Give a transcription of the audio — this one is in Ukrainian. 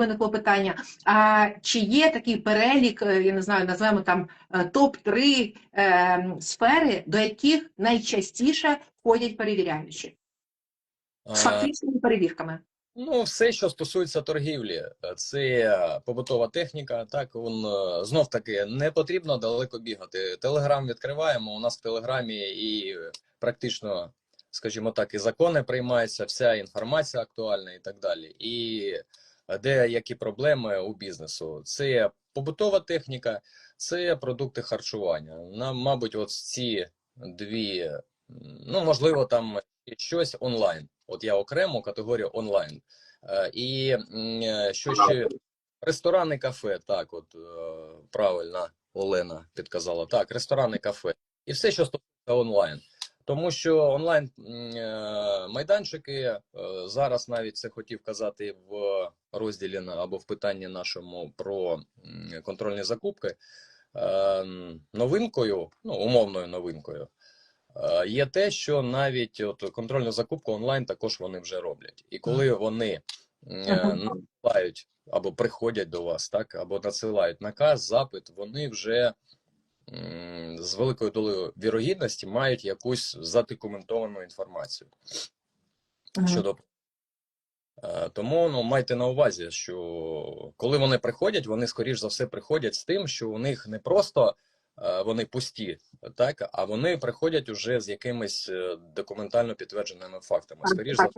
виникло питання: а чи є такий перелік, е, я не знаю, назвемо там топ 3 сфери, до яких найчастіше ходять перевіряючі з Е, фактичними перевірками? Ну, все, що стосується торгівлі, це побутова техніка. Так, он знов таки не потрібно далеко бігати. Телеграм відкриваємо. У нас в телеграмі і практично, скажімо так, і закони приймаються, вся інформація актуальна і так далі. І деякі проблеми у бізнесу. Це побутова техніка, це продукти харчування. Нам, мабуть, от ці дві, ну можливо, там щось онлайн. От я окремо категорію онлайн. Е, І що ще ресторани, кафе, так, от е, правильно Олена підказала. Так, ресторани, кафе. І все, що стосується онлайн. Тому що онлайн е, майданчики зараз навіть це хотів казати в розділі або в питанні нашому про контрольні закупки. Е, Новинкою, ну умовною новинкою, Е, Є те, що навіть от контрольну закупку онлайн також вони вже роблять. І коли вони е, надсилають або приходять до вас, так, або надсилають наказ, запит, вони вже з великою долею вірогідності мають якусь задокументовану інформацію щодо. Е, Тому ну, майте на увазі, що коли вони приходять, вони скоріш за все приходять з тим, що у них не просто е, вони пусті, так, а вони приходять уже з якимись е, документально підтвердженими фактами. Скоріш за.